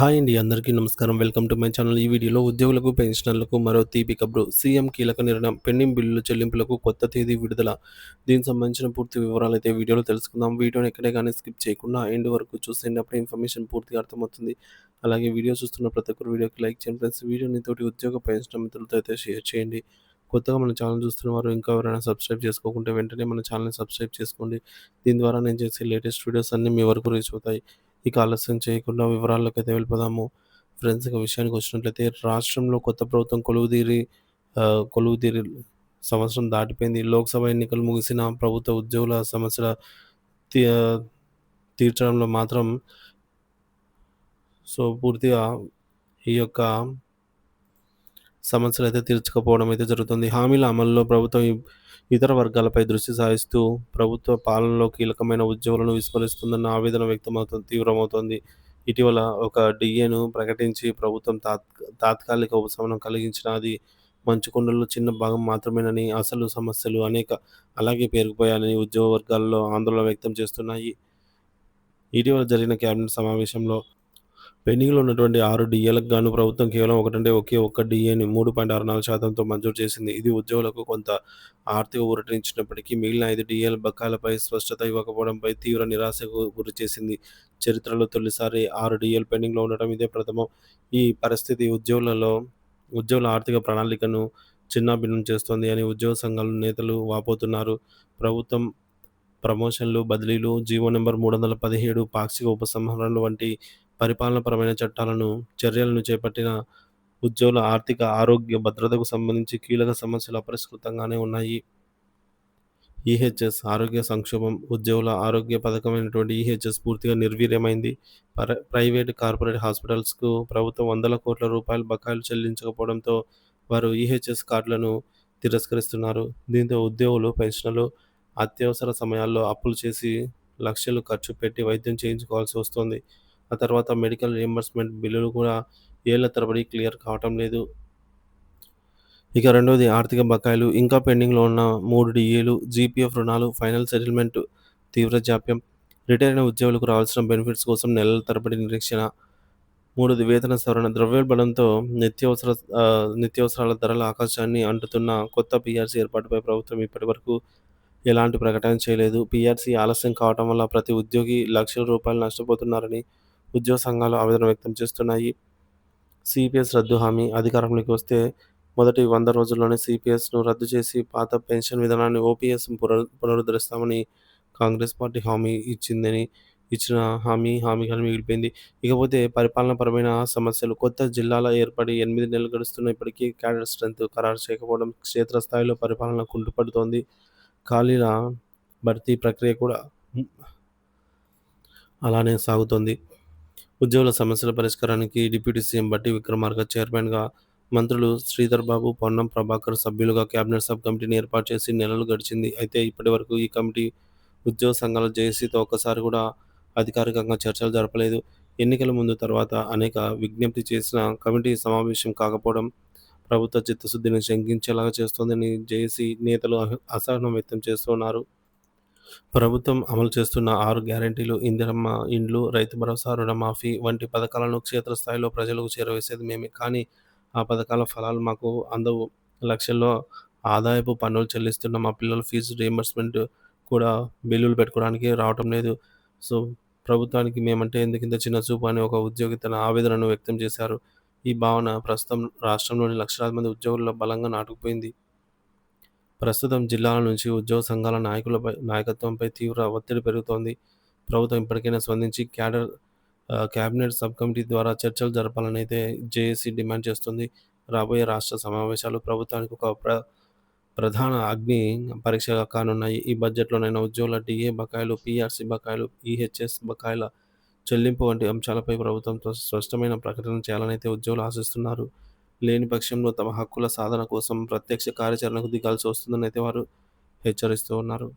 Hi అండి అందరికీ నమస్కారం. Welcome to my channel. ఈ వీడియోలో ఉద్యోగులకు పెన్షనర్లకు మరో తీపి కబురు. సీఎం కీలక నిర్ణయం పెండింగ్ బిల్లుల చెల్లింపులకు కొత్త తేదీ విడుదల. దీనికి సంబంధించిన పూర్తి వివరాలు అయితే వీడియోలో తెలుసుకుందాం. వీడియోని ఎక్కడే కానీ స్కిప్ చేయకుండా ఎండ్ వరకు చూసేయండి. అప్పుడు ఇన్ఫర్మేషన్ పూర్తిగా అర్థమవుతుంది. అలాగే వీడియో చూస్తున్న ప్రతి ఒక్కరు వీడియోకి లైక్ చేయండి ఫ్రెండ్స్. వీడియోని తోటి ఉద్యోగ పెన్షన్ మిత్రులతో అయితే షేర్ చేయండి. కొత్తగా మన ఛానల్ చూస్తున్న వారు ఇంకా ఎవరైనా సబ్స్క్రైబ్ చేసుకోకుంటే వెంటనే మన ఛానల్ని సబ్స్క్రైబ్ చేసుకోండి. దీని ద్వారా నేను చేసే లేటెస్ట్ వీడియోస్ అన్నీ మీ వరకు రీచ్ అవుతాయి. ఇక ఆలస్యం చేయకుండా వివరాల్లోకి అయితే వెళ్ళిపోదాము. ఫ్రెండ్స్ ఇక విషయానికి వచ్చినట్లయితే రాష్ట్రంలో కొత్త ప్రభుత్వం కొలువుదీరి కొలువుదీరి సంవత్సరం దాటిపోయింది. లోక్సభ ఎన్నికలు ముగిసిన ప్రభుత్వ ఉద్యోగుల సమస్యల తీ తీర్చడంలో మాత్రం సో పూర్తిగా ఈ యొక్క సమస్యలు అయితే తీర్చకపోవడం అయితే జరుగుతుంది. హామీల అమల్లో ప్రభుత్వం ఇతర వర్గాలపై దృష్టి సారిస్తూ ప్రభుత్వ పాలనలో కీలకమైన ఉద్యోగులను విస్మరిస్తుందన్న ఆవేదన వ్యక్తమవుతుంది తీవ్రమవుతోంది. ఇటీవల ఒక డిఏను ప్రకటించి ప్రభుత్వం తాత్ తాత్కాలిక ఉపశమనం కలిగించిన అది మంచుకొండలో చిన్న భాగం మాత్రమేనని అసలు సమస్యలు అనేక అలాగే పేరుకుపోయాయని ఉద్యోగ వర్గాల్లో ఆందోళన వ్యక్తం చేస్తున్నాయి. ఇటీవల జరిగిన కేబినెట్ సమావేశంలో పెండింగ్లో ఉన్నటువంటి ఆరు డిఏలకు గాను ప్రభుత్వం కేవలం ఒకటంటే ఒకే ఒక్క డిఏని మూడు పాయింట్ ఆరు నాలుగు శాతంతో మంజూరు చేసింది. ఇది ఉద్యోగులకు కొంత ఆర్థిక ఊరటనిచ్చినప్పటికీ మిగిలిన ఐదు డిఏల బకాలపై స్పష్టత ఇవ్వకపోవడంపై తీవ్ర నిరాశకు గురి చేసింది చరిత్రలో తొలిసారి ఆరు డిఏలు పెండింగ్లో ఉండటం ఇదే ప్రథమం. ఈ పరిస్థితి ఉద్యోగులలో ఉద్యోగుల ఆర్థిక ప్రణాళికను చిన్నాభిన్నం చేస్తోంది అని ఉద్యోగ సంఘాల నేతలు వాపోతున్నారు. ప్రభుత్వం ప్రమోషన్లు బదిలీలు జీవో నెంబర్ మూడు వందల పదిహేడు పాక్షిక ఉపసంహరణలు వంటి పరిపాలనపరమైన చట్టాలను చర్యలను చేపట్టిన ఉద్యోగుల ఆర్థిక ఆరోగ్య భద్రతకు సంబంధించి కీలక సమస్యలు అపరిష్కృతంగానే ఉన్నాయి. ఈహెచ్ఎస్ ఆరోగ్య సంక్షోభం ఉద్యోగుల ఆరోగ్య పథకమైనటువంటి ఈహెచ్ఎస్ పూర్తిగా నిర్వీర్యమైంది. ప్రైవేట్ కార్పొరేట్ హాస్పిటల్స్కు ప్రభుత్వం వందల కోట్ల రూపాయల బకాయిలు చెల్లించకపోవడంతో వారు ఈహెచ్ఎస్ కార్డులను తిరస్కరిస్తున్నారు. దీంతో ఉద్యోగులు పెన్షన్లు అత్యవసర సమయాల్లో అప్పులు చేసి లక్షలు ఖర్చు పెట్టి వైద్యం చేయించుకోవాల్సి వస్తుంది. ఆ తర్వాత మెడికల్ రియంబర్స్మెంట్ బిల్లులు కూడా ఏళ్ళ తరబడి క్లియర్ కావటం లేదు. ఇక రెండవది ఆర్థిక బకాయిలు. ఇంకా పెండింగ్లో ఉన్న మూడు డిఏలు జీపీఎఫ్ రుణాలు ఫైనల్ సెటిల్మెంట్ తీవ్ర జాప్యం. రిటైర్ అయిన ఉద్యోగులకు రావాల్సిన బెనిఫిట్స్ కోసం నెలల తరబడి నిరీక్షణ. మూడోది వేతన సవరణ. ద్రవ్యోల్బణంతో నిత్యావసర నిత్యావసరాల ధరల ఆకాశాన్ని అంటుతున్న కొత్త పీఆర్సీ ఏర్పాటుపై ప్రభుత్వం ఇప్పటివరకు ఎలాంటి ప్రకటన చేయలేదు. పీఆర్సీ ఆలస్యం కావటం వల్ల ప్రతి ఉద్యోగి లక్షల రూపాయలు నష్టపోతున్నారని ఉద్యోగ సంఘాలు ఆవేదన వ్యక్తం చేస్తున్నాయి. సిపిఎస్ రద్దు హామీ అధికారంలోకి వస్తే మొదటి వంద రోజుల్లోనే సిపిఎస్ను రద్దు చేసి పాత పెన్షన్ విధానాన్ని ఓపీఎస్ పునరు పునరుద్ధరిస్తామని కాంగ్రెస్ పార్టీ హామీ ఇచ్చిందని ఇచ్చిన హామీ హామీగానే మిగిలిపోయింది. ఇకపోతే పరిపాలనపరమైన సమస్యలు కొత్త జిల్లాల ఏర్పడి ఎనిమిది నెలలు గడుస్తున్న ఇప్పటికీ క్యాడర్ స్ట్రెంత్ ఖరారు చేయకపోవడం క్షేత్రస్థాయిలో పరిపాలన కుంటుపడుతోంది. ఖాళీల భర్తీ ప్రక్రియ కూడా అలానే సాగుతోంది. ఉద్యోగుల సమస్యల పరిష్కారానికి డిప్యూటీ సీఎం బట్టి విక్రమార్క చైర్మన్గా మంత్రులు శ్రీధర్ బాబు పొన్నం ప్రభాకర్ సభ్యులుగా కేబినెట్ సబ్ కమిటీని ఏర్పాటు చేసి నెలలు గడిచింది. అయితే ఇప్పటి వరకు ఈ కమిటీ ఉద్యోగ సంఘాల జేఏసీతో ఒక్కసారి కూడా అధికారికంగా చర్చలు జరపలేదు. ఎన్నికల ముందు తర్వాత అనేక విజ్ఞప్తి చేసిన కమిటీ సమావేశం కాకపోవడం ప్రభుత్వ చిత్తశుద్ధిని శంకించేలాగా చేస్తోందని జేఏసీ నేతలు అహ- అసహనం వ్యక్తం చేస్తున్నారు ప్రభుత్వం అమలు చేస్తున్న ఆరు గ్యారెంటీలు ఇందిరమ్మ ఇండ్లు రైతు భరోసా రుణమాఫీ వంటి పథకాలను క్షేత్రస్థాయిలో ప్రజలకు చేరవేసేది మేమే. కానీ ఆ పథకాల ఫలాలు మాకు అందవు. లక్షల్లో ఆదాయపు పన్నులు చెల్లిస్తున్న మా పిల్లల ఫీజు రియంబర్స్మెంట్ కూడా బిల్లులు పెట్టుకోవడానికి రావటం లేదు. సో ప్రభుత్వానికి మేమంటే ఎందుకింత చిన్న చూపు అని ఒక ఉద్యోగి తన ఆవేదనను వ్యక్తం చేశారు. ఈ భావన ప్రస్తుతం రాష్ట్రంలోని లక్షలాది మంది ఉద్యోగుల్లో బలంగా నాటుకుపోయింది. ప్రస్తుతం జిల్లాల నుంచి ఉద్యోగ సంఘాల నాయకులపై నాయకత్వంపై తీవ్ర ఒత్తిడి పెరుగుతోంది. ప్రభుత్వం ఇప్పటికైనా స్పందించి క్యాడర్ కేబినెట్ సబ్ కమిటీ ద్వారా చర్చలు జరపాలని అయితే జేఏసీ డిమాండ్ చేస్తుంది. రాబోయే రాష్ట్ర సమావేశాలు ప్రభుత్వానికి ఒక ప్ర ప్రధాన అగ్ని పరీక్షగా కానున్నాయి. ఈ బడ్జెట్లోనైనా ఉద్యోగుల డిఏ బకాయిలు పీఆర్సీ బకాయిలు ఈహెచ్ఎస్ బకాయిల చెల్లింపు వంటి అంశాలపై ప్రభుత్వంతో స్పష్టమైన ప్రకటన చేయాలని అయితే ఉద్యోగులు ఆశిస్తున్నారు. లేని పక్షంలో తమ హక్కుల సాధన కోసం ప్రత్యక్ష కార్యాచరణకు దిగాల్సి వస్తుందని అయితే వారు హెచ్చరిస్తూ ఉన్నారు.